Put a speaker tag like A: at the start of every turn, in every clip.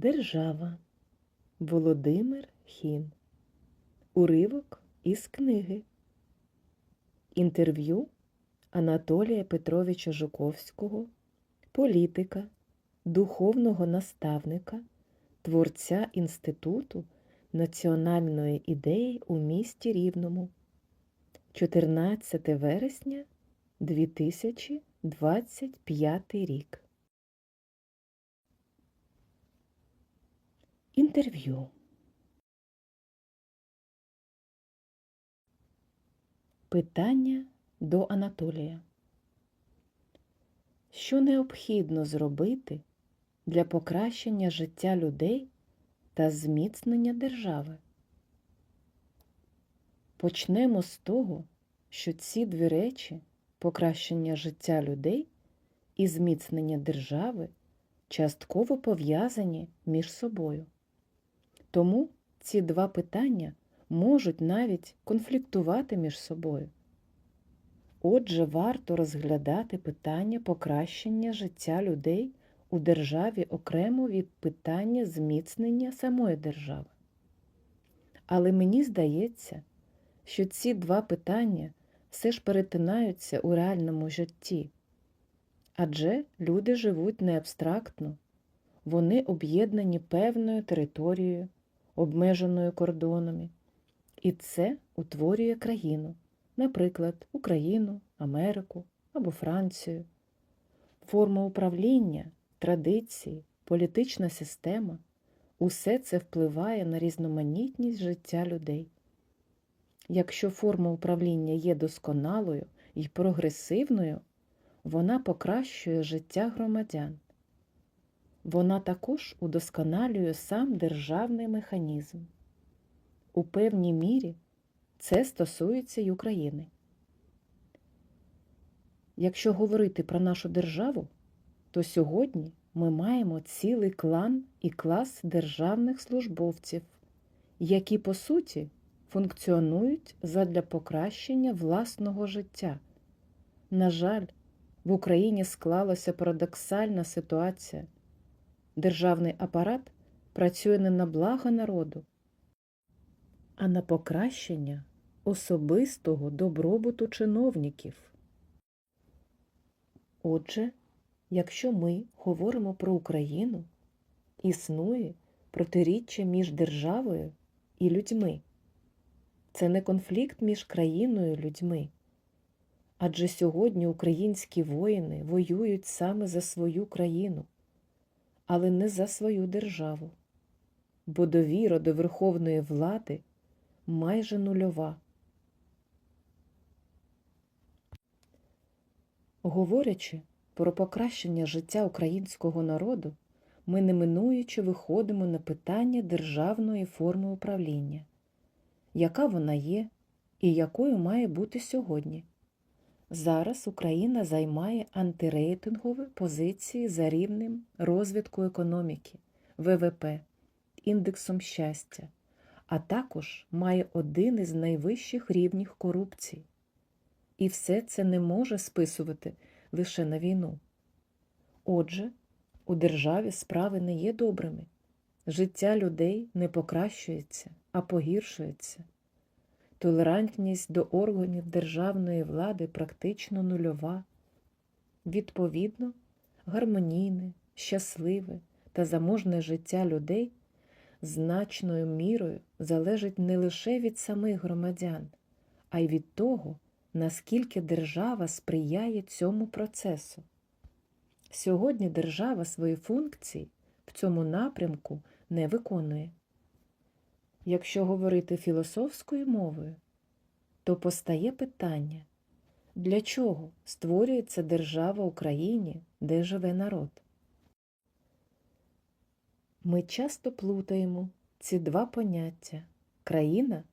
A: Держава Володимир Хін. Уривок із книги. Інтерв'ю Анатолія Петровича Жуковського, політика, духовного наставника, творця Інституту національної ідеї у місті Рівному. 14 вересня 2025 рік. Інтерв'ю. Питання до Анатолія. Що необхідно зробити для покращення життя людей та зміцнення держави? Почнемо з того, що ці дві речі покращення життя людей і зміцнення держави частково пов'язані між собою. Тому ці два питання можуть навіть конфліктувати між собою. Отже, варто розглядати питання покращення життя людей у державі окремо від питання зміцнення самої держави. Але мені здається, що ці два питання все ж перетинаються у реальному житті. Адже люди живуть не абстрактно, вони об'єднані певною територією, обмеженою кордонами, і це утворює країну, наприклад, Україну, Америку або Францію. Форма управління, традиції, політична система усе це впливає на різноманітність життя людей. Якщо форма управління є досконалою і прогресивною, вона покращує життя громадян. Вона також удосконалює сам державний механізм. У певній мірі це стосується й України. Якщо говорити про нашу державу, то сьогодні ми маємо цілий клан і клас державних службовців, які, по суті, функціонують задля покращення власного життя. На жаль, в Україні склалася парадоксальна ситуація. Державний апарат працює не на благо народу, а на покращення особистого добробуту чиновників. Отже, якщо ми говоримо про Україну, існує протиріччя між державою і людьми. Це не конфлікт між країною і людьми. Адже сьогодні українські воїни воюють саме за свою країну, але не за свою державу, бо довіра до верховної влади майже нульова. Говорячи про покращення життя українського народу, ми неминуючи виходимо на питання державної форми управління, яка вона є і якою має бути сьогодні. Зараз Україна займає антирейтингові позиції за рівнем розвитку економіки, ВВП, індексом щастя, а також має один із найвищих рівнів корупції. І все це не може списувати лише на війну. Отже, у державі справи не є добрими, життя людей не покращується, а погіршується. Толерантність до органів державної влади практично нульова. Відповідно, гармонійне, щасливе та заможне життя людей значною мірою залежить не лише від самих громадян, а й від того, наскільки держава сприяє цьому процесу. Сьогодні держава свої функції в цьому напрямку не виконує. Якщо говорити філософською мовою, то постає питання, для чого створюється держава Україні, де живе народ? Ми часто плутаємо ці два поняття країна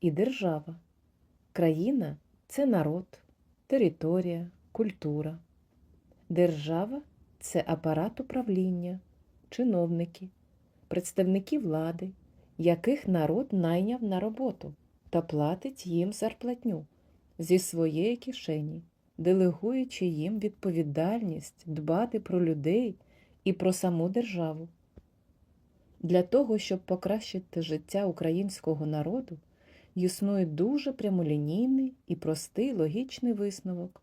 A: і держава. Країна це народ, територія, культура. Держава це апарат управління, чиновники, представники влади, яких народ найняв на роботу та платить їм зарплатню зі своєї кишені, делегуючи їм відповідальність дбати про людей і про саму державу. Для того, щоб покращити життя українського народу, існує дуже прямолінійний і простий логічний висновок.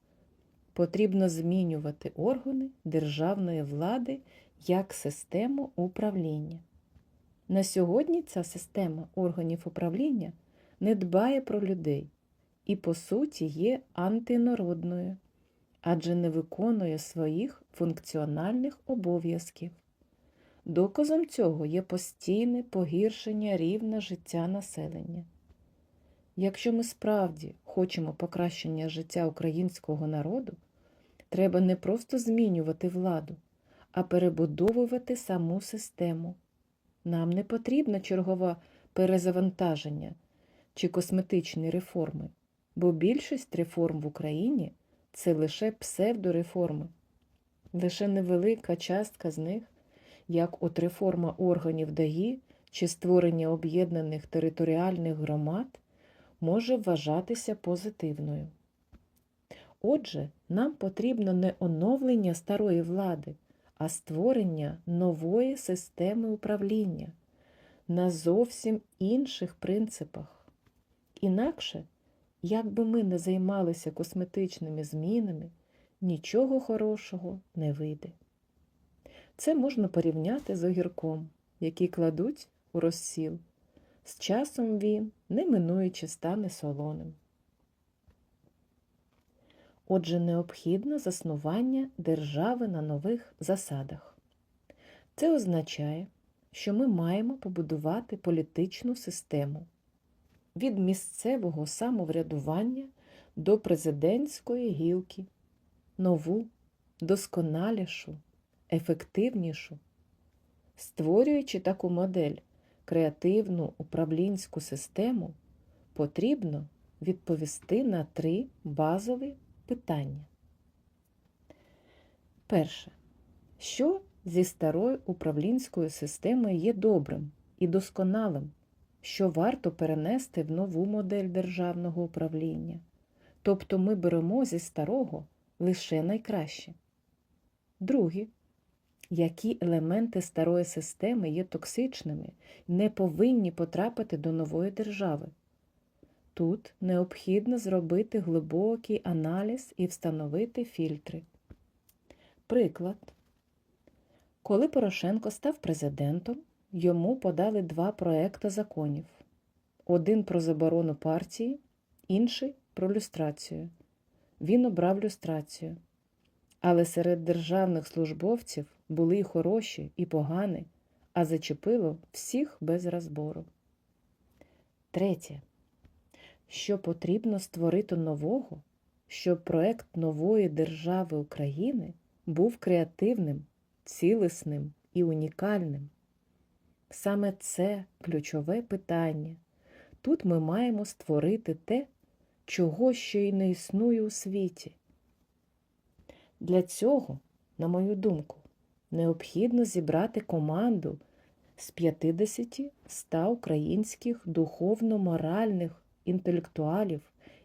A: Потрібно змінювати органи державної влади як систему управління. На сьогодні ця система органів управління не дбає про людей і, по суті, є антинародною, адже не виконує своїх функціональних обов'язків. Доказом цього є постійне погіршення рівня життя населення. Якщо ми справді хочемо покращення життя українського народу, треба не просто змінювати владу, а перебудовувати саму систему. Нам не потрібно чергове перезавантаження чи косметичні реформи, бо більшість реформ в Україні це лише псевдореформи. Лише невелика частка з них, як от реформа органів ДАІ чи створення об'єднаних територіальних громад, може вважатися позитивною. Отже, нам потрібно не оновлення старої влади, а створення нової системи управління на зовсім інших принципах. Інакше, як би ми не займалися косметичними змінами, нічого хорошого не вийде. Це можна порівняти з огірком, який кладуть у розсіл. З часом він, неминуючи, стане солоним. Отже, необхідно заснування держави на нових засадах. Це означає, що ми маємо побудувати політичну систему від місцевого самоврядування до президентської гілки, нову, досконалішу, ефективнішу. Створюючи таку модель, креативну управлінську систему, потрібно відповісти на три базові питання. Перше. Що зі старою управлінською системою є добрим і досконалим, що варто перенести в нову модель державного управління? Тобто ми беремо зі старого лише найкраще. Друге. Які елементи старої системи є токсичними не повинні потрапити до нової держави? Тут необхідно зробити глибокий аналіз і встановити фільтри. Приклад. Коли Порошенко став президентом, йому подали два проекти законів: один про заборону партії, інший про люстрацію. Він обрав люстрацію. Але серед державних службовців були і хороші, і погані, а зачепило всіх без розбору. Третє що потрібно створити нового, щоб проект нової держави України був креативним, цілісним і унікальним. Саме це ключове питання. Тут ми маємо створити те, чого ще й не існує у світі. Для цього, на мою думку, необхідно зібрати команду з 50-100 українських духовно-моральних інтелектуалів,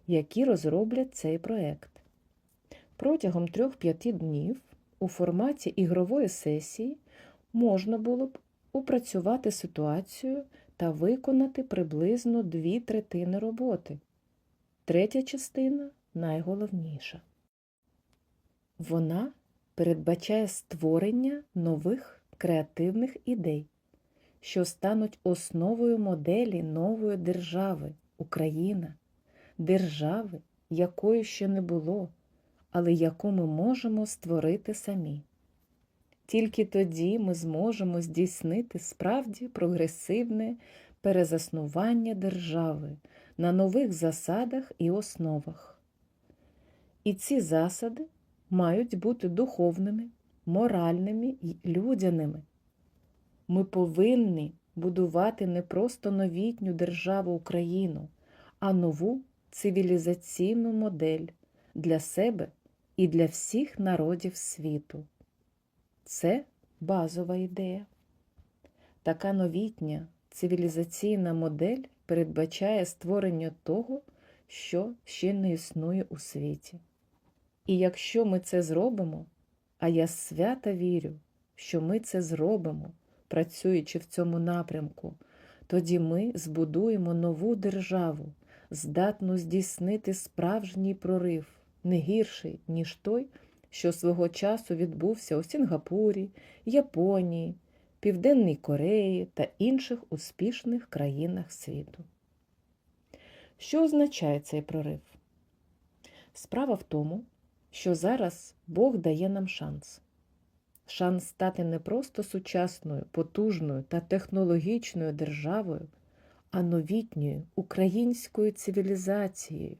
A: які розроблять цей проект. Протягом 3-5 днів у форматі ігрової сесії можна було б упрацювати ситуацію та виконати приблизно дві третини роботи. Третя частина найголовніша. Вона передбачає створення нових креативних ідей, що стануть основою моделі нової держави, Україна, держави, якої ще не було, але яку ми можемо створити самі. Тільки тоді ми зможемо здійснити справді прогресивне перезаснування держави на нових засадах і основах. І ці засади мають бути духовними, моральними і людяними. Ми повинні будувати не просто новітню державу Україну, а нову цивілізаційну модель для себе і для всіх народів світу. Це базова ідея. Така новітня цивілізаційна модель передбачає створення того, що ще не існує у світі. І якщо ми це зробимо, а я свято вірю, що ми це зробимо працюючи в цьому напрямку, тоді ми збудуємо нову державу, здатну здійснити справжній прорив, не гірший, ніж той, що свого часу відбувся у Сінгапурі, Японії, Південній Кореї та інших успішних країнах світу. Що означає цей прорив? Справа в тому, що зараз Бог дає нам шанс. Шанс стати не просто сучасною, потужною та технологічною державою, а новітньою українською цивілізацією,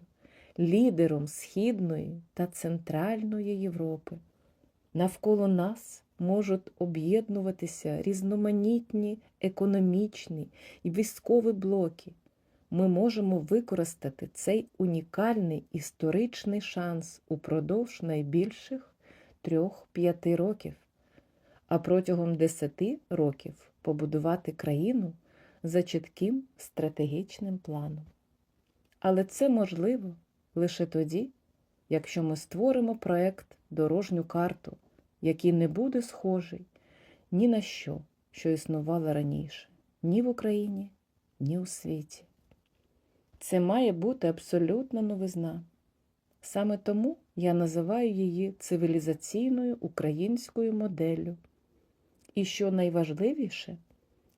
A: лідером Східної та Центральної Європи. Навколо нас можуть об'єднуватися різноманітні економічні і військові блоки. Ми можемо використати цей унікальний історичний шанс упродовж найбільших трьох-п'яти років, а протягом десяти років побудувати країну за чітким стратегічним планом. Але це можливо лише тоді, якщо ми створимо проект дорожню карту, який не буде схожий ні на що, що існувало раніше, ні в Україні, ні у світі. Це має бути абсолютна новизна. Саме тому я називаю її цивілізаційною українською моделлю. І що найважливіше,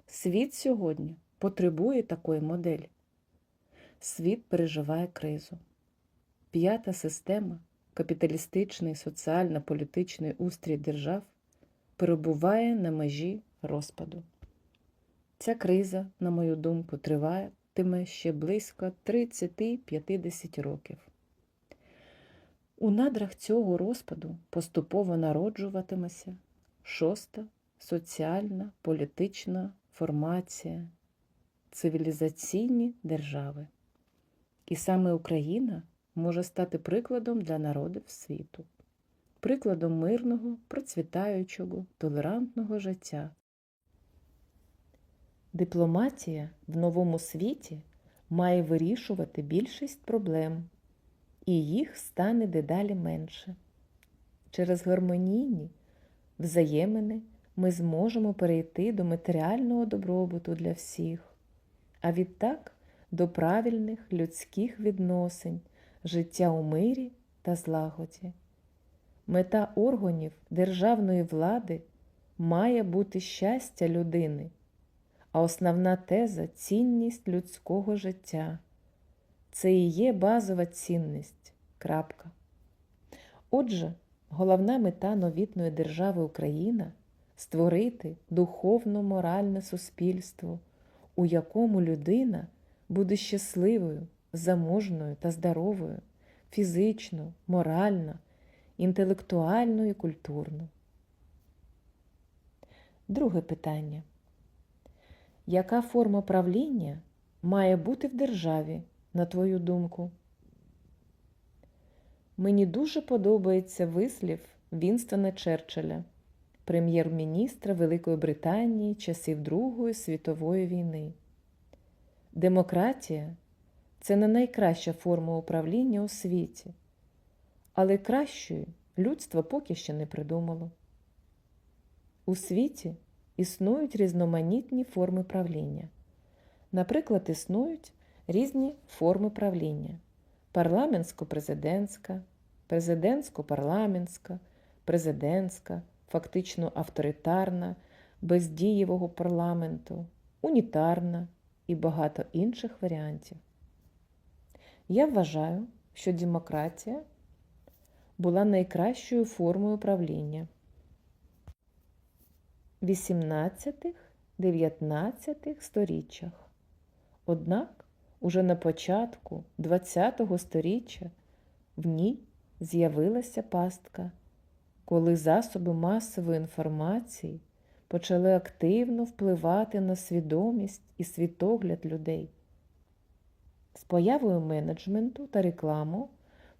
A: світ сьогодні потребує такої моделі. Світ переживає кризу. П'ята система, капіталістичний соціально-політичний устрій держав, перебуває на межі розпаду. Ця криза, на мою думку, триватиме ще близько 30-50 років. У надрах цього розпаду поступово народжуватиметься шоста соціальна політична формація, цивілізаційні держави. І саме Україна може стати прикладом для народів світу, прикладом мирного, процвітаючого, толерантного життя. Дипломатія в новому світі має вирішувати більшість проблем, і їх стане дедалі менше. Через гармонійні взаємини ми зможемо перейти до матеріального добробуту для всіх, а відтак до правильних людських відносин, життя у мирі та злагоді. Мета органів державної влади має бути щастя людини, а основна теза цінність людського життя. Це і є базова цінність. Крапка. Отже, головна мета новітної держави Україна створити духовно-моральне суспільство, у якому людина буде щасливою, заможною та здоровою, фізично, морально, інтелектуально і культурно. Друге питання. Яка форма правління має бути в державі, на твою думку? Мені дуже подобається вислів Вінстона Черчилля, прем'єр-міністра Великої Британії часів Другої світової війни. Демократія це не найкраща форма управління у світі, але кращої людство поки ще не придумало. У світі існують різноманітні форми правління. Наприклад, існують різні форми правління: парламентсько-президентська, президентсько-парламентська, президентська, фактично авторитарна, бездієвого парламенту, унітарна і багато інших варіантів. Я вважаю, що демократія була найкращою формою правління 18-19 сторіччях. Однак уже на початку ХХ століття в ній з'явилася пастка, коли засоби масової інформації почали активно впливати на свідомість і світогляд людей. З появою менеджменту та рекламу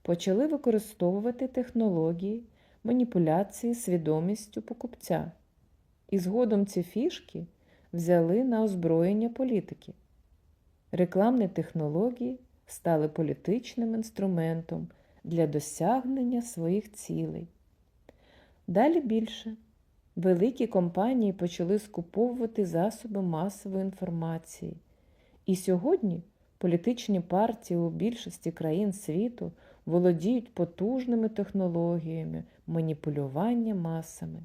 A: почали використовувати технології маніпуляції свідомістю покупця, і згодом ці фішки взяли на озброєння політики. Рекламні технології стали політичним інструментом для досягнення своїх цілей. Далі більше великі компанії почали скуповувати засоби масової інформації. І сьогодні політичні партії у більшості країн світу володіють потужними технологіями маніпулювання масами.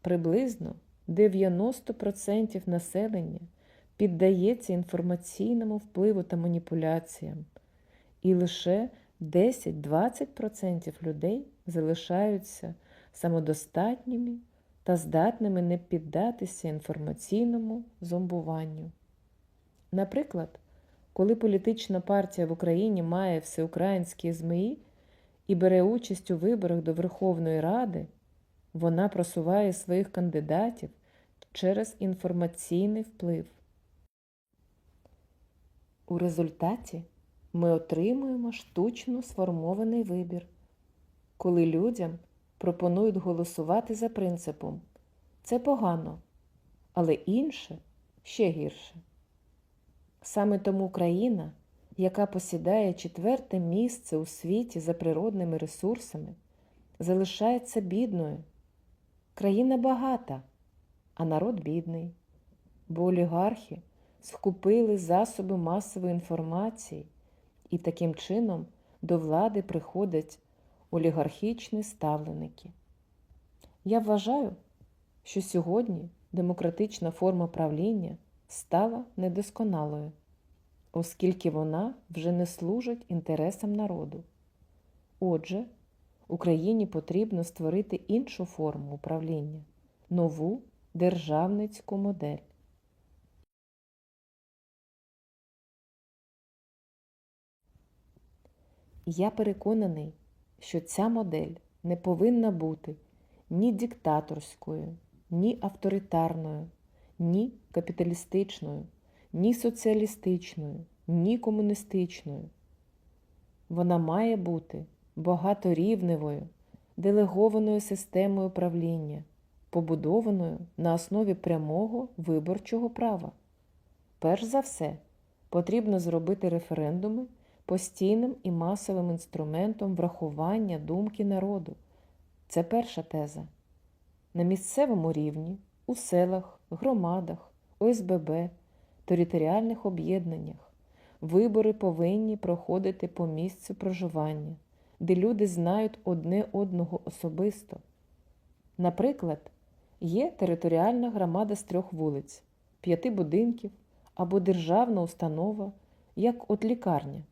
A: Приблизно 90% населення піддається інформаційному впливу та маніпуляціям, і лише 10-20% людей залишаються самодостатніми та здатними не піддатися інформаційному зомбуванню. Наприклад, коли політична партія в Україні має всеукраїнські ЗМІ і бере участь у виборах до Верховної Ради, вона просуває своїх кандидатів через інформаційний вплив. У результаті ми отримуємо штучно сформований вибір, коли людям пропонують голосувати за принципом це погано, але інше ще гірше. Саме тому країна, яка посідає четверте місце у світі за природними ресурсами, залишається бідною. Країна багата, а народ бідний, бо олігархи скупили засоби масової інформації, і таким чином до влади приходять олігархічні ставленики. Я вважаю, що сьогодні демократична форма правління стала недосконалою, оскільки вона вже не служить інтересам народу. Отже, Україні потрібно створити іншу форму управління, нову державницьку модель. Я переконаний, що ця модель не повинна бути ні диктаторською, ні авторитарною, ні капіталістичною, ні соціалістичною, ні комуністичною. Вона має бути багаторівневою, делегованою системою управління, побудованою на основі прямого виборчого права. Перш за все, потрібно зробити референдуми постійним і масовим інструментом врахування думки народу. Це перша теза. На місцевому рівні, у селах, громадах, ОСББ, територіальних об'єднаннях вибори повинні проходити по місцю проживання, де люди знають одне одного особисто. Наприклад, є територіальна громада з трьох вулиць, п'яти будинків або державна установа, як от лікарня.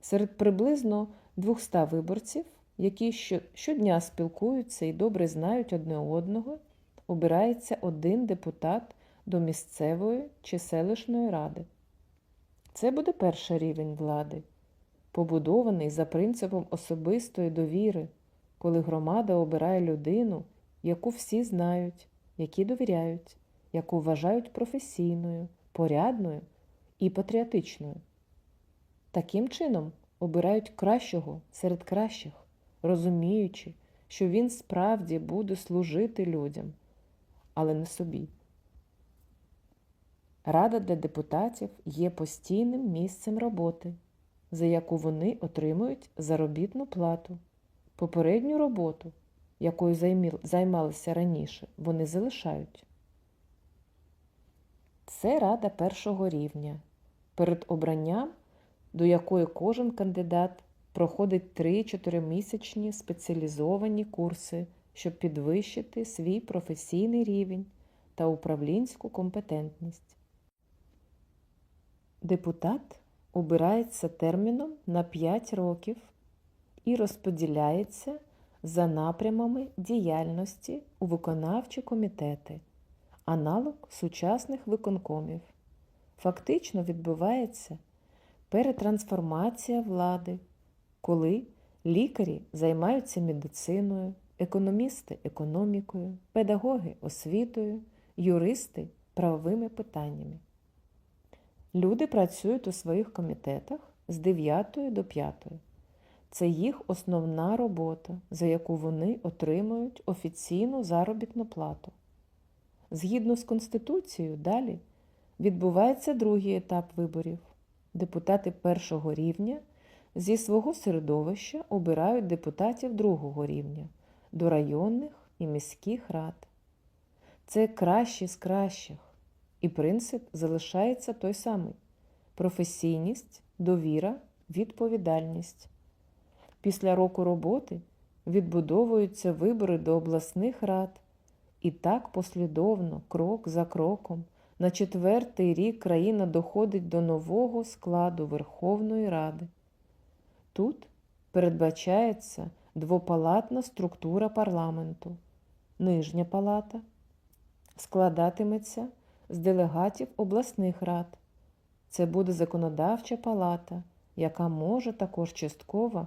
A: Серед приблизно 200 виборців, які щодня спілкуються і добре знають одне одного, обирається один депутат до місцевої чи селищної ради. Це буде перший рівень влади, побудований за принципом особистої довіри, коли громада обирає людину, яку всі знають, які довіряють, яку вважають професійною, порядною і патріотичною. Таким чином обирають кращого серед кращих, розуміючи, що він справді буде служити людям, але не собі. Рада для депутатів є постійним місцем роботи, за яку вони отримують заробітну плату. Попередню роботу, якою займалися раніше, вони залишають. Це рада першого рівня. Перед обранням до якої кожен кандидат проходить 3-4 місячні спеціалізовані курси, щоб підвищити свій професійний рівень та управлінську компетентність. Депутат обирається терміном на 5 років і розподіляється за напрямами діяльності у виконавчі комітети, аналог сучасних виконкомів. Фактично відбувається перетрансформація влади, коли лікарі займаються медициною, економісти економікою, педагоги освітою, юристи правовими питаннями. Люди працюють у своїх комітетах з 9 до 5. Це їх основна робота, за яку вони отримують офіційну заробітну плату. Згідно з Конституцією, далі відбувається другий етап виборів депутати першого рівня зі свого середовища обирають депутатів другого рівня до районних і міських рад. Це кращі з кращих, і принцип залишається той самий професійність, довіра, відповідальність. Після року роботи відбудовуються вибори до обласних рад, і так послідовно, крок за кроком, на четвертий рік країна доходить до нового складу Верховної Ради. Тут передбачається двопалатна структура парламенту. Нижня палата складатиметься з делегатів обласних рад. Це буде законодавча палата, яка може також частково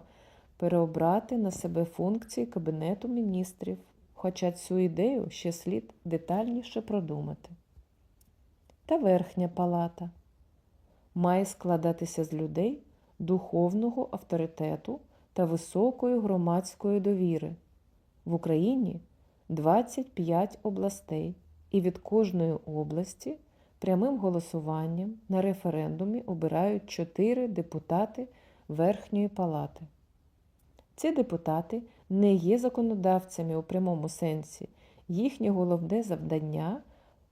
A: переобрати на себе функції Кабінету міністрів, хоча цю ідею ще слід детальніше продумати. Та верхня палата має складатися з людей духовного авторитету та високої громадської довіри. В Україні 25 областей, і від кожної області прямим голосуванням на референдумі обирають 4 депутати Верхньої палати. Ці депутати не є законодавцями у прямому сенсі. Їхнє головне завдання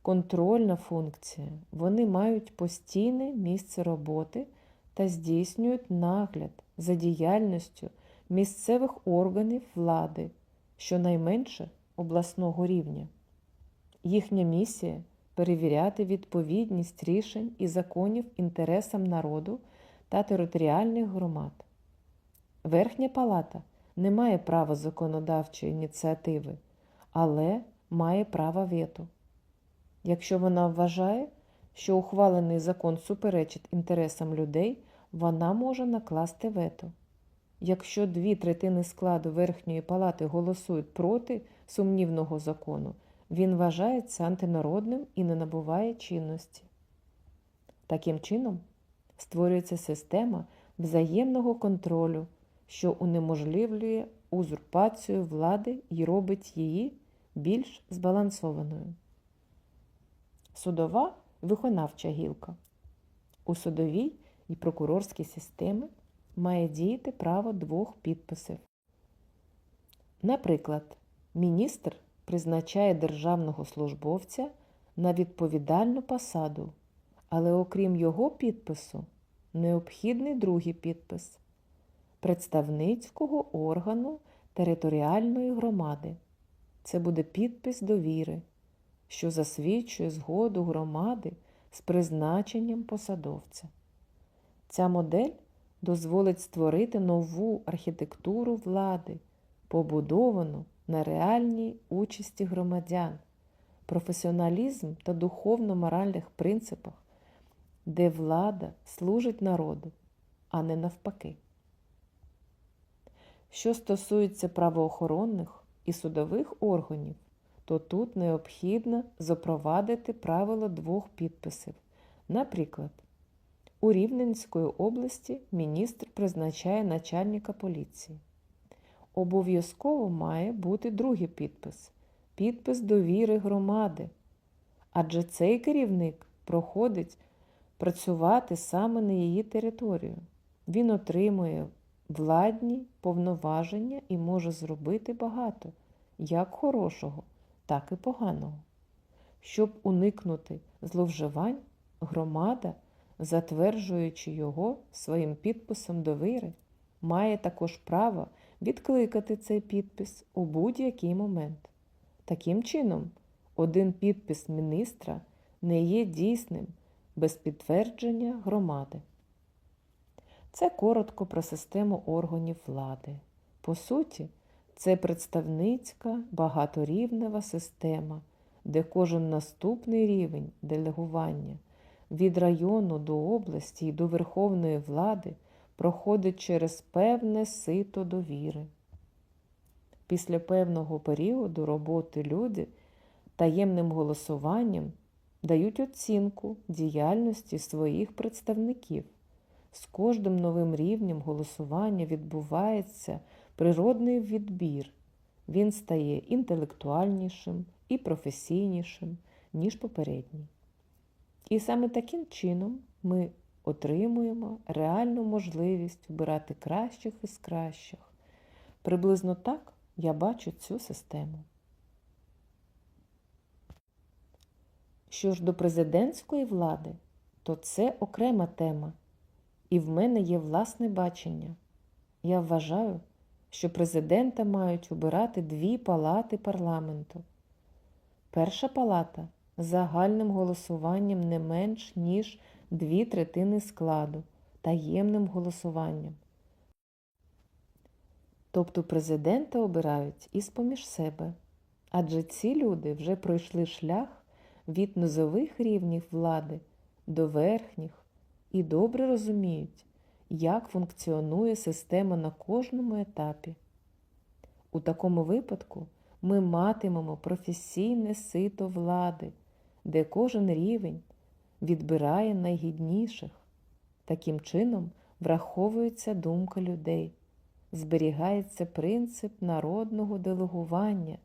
A: контрольна функція. Вони мають постійне місце роботи та здійснюють нагляд за діяльністю місцевих органів влади, щонайменше обласного рівня. Їхня місія перевіряти відповідність рішень і законів інтересам народу та територіальних громад. Верхня палата не має права законодавчої ініціативи, але має право вето. Якщо вона вважає, що ухвалений закон суперечить інтересам людей, вона може накласти вето. Якщо дві третини складу Верхньої палати голосують проти сумнівного закону, він вважається антинародним і не набуває чинності. Таким чином, створюється система взаємного контролю, що унеможливлює узурпацію влади і робить її більш збалансованою. Судова виконавча гілка. У судовій і прокурорській системі має діяти право двох підписів. Наприклад, міністр призначає державного службовця на відповідальну посаду, але окрім його підпису, необхідний другий підпис представницького органу територіальної громади. Це буде підпис довіри, що засвідчує згоду громади з призначенням посадовця. Ця модель дозволить створити нову архітектуру влади, побудовану на реальній участі громадян, професіоналізм та духовно-моральних принципах, де влада служить народу, а не навпаки. Що стосується правоохоронних і судових органів, то тут необхідно запровадити правило двох підписів. Наприклад, у Рівненської області міністр призначає начальника поліції. Обов'язково має бути другий підпис підпис довіри громади. Адже цей керівник проходить працювати саме на її територію. Він отримує владні повноваження і може зробити багато, як хорошого, так і поганого. Щоб уникнути зловживань, громада, затверджуючи його своїм підписом довіри, має також право відкликати цей підпис у будь-який момент. Таким чином, один підпис міністра не є дійсним без підтвердження громади. Це коротко про систему органів влади. По суті, це представницька багаторівнева система, де кожен наступний рівень делегування від району до області і до верховної влади проходить через певне сито довіри. Після певного періоду роботи люди таємним голосуванням дають оцінку діяльності своїх представників. З кожним новим рівнем голосування відбувається природний відбір. Він стає інтелектуальнішим і професійнішим, ніж попередній. І саме таким чином ми отримуємо реальну можливість вибирати кращих із кращих. Приблизно так я бачу цю систему. Що ж до президентської влади, то це окрема тема. І в мене є власне бачення. Я вважаю, що президента мають обирати дві палати парламенту. Перша палата загальним голосуванням не менш ніж дві третини складу таємним голосуванням. Тобто президента обирають із поміж себе, адже ці люди вже пройшли шлях від низових рівнів влади до верхніх і добре розуміють, як функціонує система на кожному етапі. У такому випадку ми матимемо професійне сито влади, де кожен рівень відбирає найгідніших. Таким чином враховується думка людей, зберігається принцип народного делегування,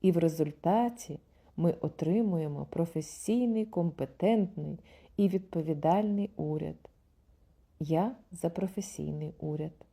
A: і в результаті ми отримуємо професійний, компетентний і відповідальний уряд. Я за професійний уряд.